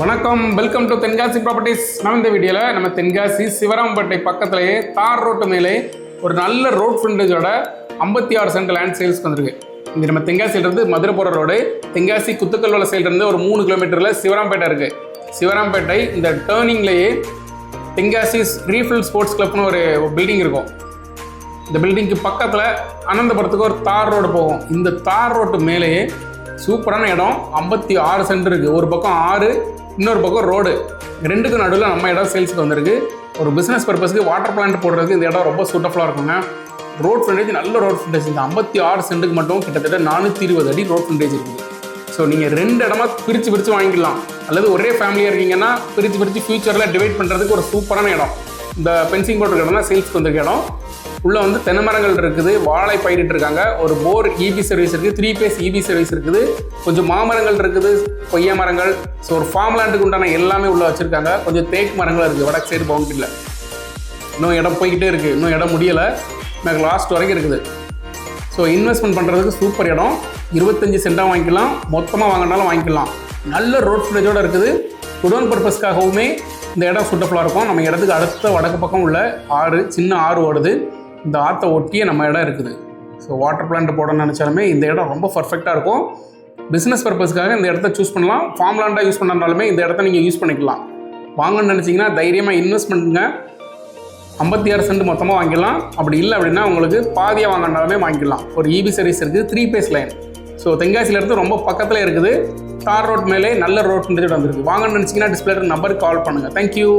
வணக்கம். Welcome to Tenkasi properties நம்ம இந்த வீடியோவில் நம்ம தென்காசி சிவராம்பேட்டை பக்கத்துலேயே தார் ரோட்டு மேலே ஒரு நல்ல ரோட் ஃப்ரண்டேஜோட ஐம்பத்தி ஆறு சென்ட் லேண்ட் சேல்ஸ்க்கு வந்திருக்கு. இங்கே நம்ம தென்காசியிலிருந்து மதுரை போகிற ரோடு தென்காசி குத்துக்கல்வள சைட்லேருந்து ஒரு மூணு கிலோமீட்டரில் சிவராம்பேட்டை இருக்குது சிவராம்பேட்டை இந்த டேர்னிங்லேயே தென்காசி ரீஃபில் ஸ்போர்ட்ஸ் கிளப்னு ஒரு பில்டிங் இருக்கும். இந்த பில்டிங்க்கு பக்கத்தில் அனந்தபுரத்துக்கு ஒரு தார் ரோடு போகும். இந்த தார் ரோட்டு மேலேயே சூப்பரான இடம் ஐம்பத்தி ஆறு சென்ட் இருக்குது ஒரு பக்கம் ஆறு இன்னொரு பக்கம் ரோடு. ரெண்டுக்கும் நடுவில் நம்ம இடம் சேல்ஸுக்கு வந்திருக்கு. ஒரு பிஸ்னஸ் பர்பஸ்க்கு வாட்டர் பிளான்ட் போடுறதுக்கு இந்த இடம் ரொம்ப சூட்டஃபுல்லாக இருக்குங்க. ரோட் ஃப்ரண்டேஜ் நல்ல ரோட் ஃப்ரண்டேஜ் இந்த ஐம்பத்தி ஆறு சென்ட்டுக்கு மட்டும் கிட்டத்தட்ட நானூற்றி இருபது அடி ரோட் ஃப்ரண்டேஜ் இருக்குது. ஸோ நீங்கள் ரெண்டு இடமா பிரித்து பிரித்து வாங்கிக்கலாம் அல்லது ஒரே ஃபேமிலியாக இருக்கீங்கன்னா பிரித்து பிரித்து ஃபியூச்சரில் டிவைட் பண்ணுறதுக்கு ஒரு சூப்பரான இடம். இந்த பென்சிங் போட்டிருக்க இடம்லாம் சேல்ஸ்க்கு வந்திருக்க இடம். உள்ளே வந்து தென்னை மரங்கள் இருக்குது வாழை பயிரிட்டு இருக்காங்க. ஒரு போர் இபி சர்வீஸ் இருக்குது த்ரீ பேஸ் இபி சர்வீஸ் இருக்குது. கொஞ்சம் மாமரங்கள் இருக்குது கொய்யா மரங்கள். ஸோ ஒரு ஃபார்ம் லேண்டுக்கு உண்டான எல்லாமே உள்ளே வச்சுருக்காங்க. கொஞ்சம் தேக்கு மரங்கள் இருக்குது வடக்கு சைடு பவுண்டரியில் இன்னும் இடம் போய்கிட்டே இருக்குது இன்னும் இடம் முடியலை. எனக்கு லாஸ்ட் வரைக்கும் இருக்குது. ஸோ இன்வெஸ்ட்மெண்ட் பண்ணுறதுக்கு சூப்பர் இடம். இருபத்தஞ்சி சென்டாக வாங்கிக்கலாம். மொத்தமாக வாங்கினாலும் வாங்கிக்கலாம். நல்ல ரோட் ஃப்ரேஜோடு இருக்குது. குடோன் பர்பஸ்க்காகவுமே இந்த இடம் சூட்டபுளாக இருக்கும். நம்ம இடத்துக்கு அடுத்த வடக்கு பக்கம் உள்ள ஆறு சின்ன ஆறு ஓடுது. இந்த ஆற்றை ஒட்டியே நம்ம இடம் இருக்குது. ஸோ வாட்டர் பிளான்ட் போடணும்னு நினச்சாலுமே இந்த இடம் ரொம்ப பர்ஃபெக்டாக இருக்கும். பிஸ்னஸ் பர்பஸ்க்காக இந்த இடத்த சூஸ் பண்ணலாம். ஃபார்ம் லேண்டாக யூஸ் பண்ணுறனாலுமே இந்த இடத்த நீங்கள் யூஸ் பண்ணிக்கலாம். வாங்கணும்னு நினச்சிங்கன்னா தைரியமாக இன்வெஸ்ட் பண்ணுங்க ஐம்பத்தி ஆறு சென்ட் மொத்தமாக வாங்கிடலாம். அப்படி இல்லை அப்படின்னா உங்களுக்கு பாதியாக வாங்கினாலுமே வாங்கிக்கலாம் ஒரு இபி சர்வீஸ் இருக்குது த்ரீ பேஸ் லைன் ஸோ தென்காசியிலேருந்து ரொம்ப பக்கத்தில் இருக்குது. தார் ரோட் மேலே நல்ல ரோட் வந்துருக்கு. வாங்கன்னு நினச்சிங்கன்னா டிஸ்பிளே நம்பருக்கு கால் பண்ணுங்கள் தேங்க்யூ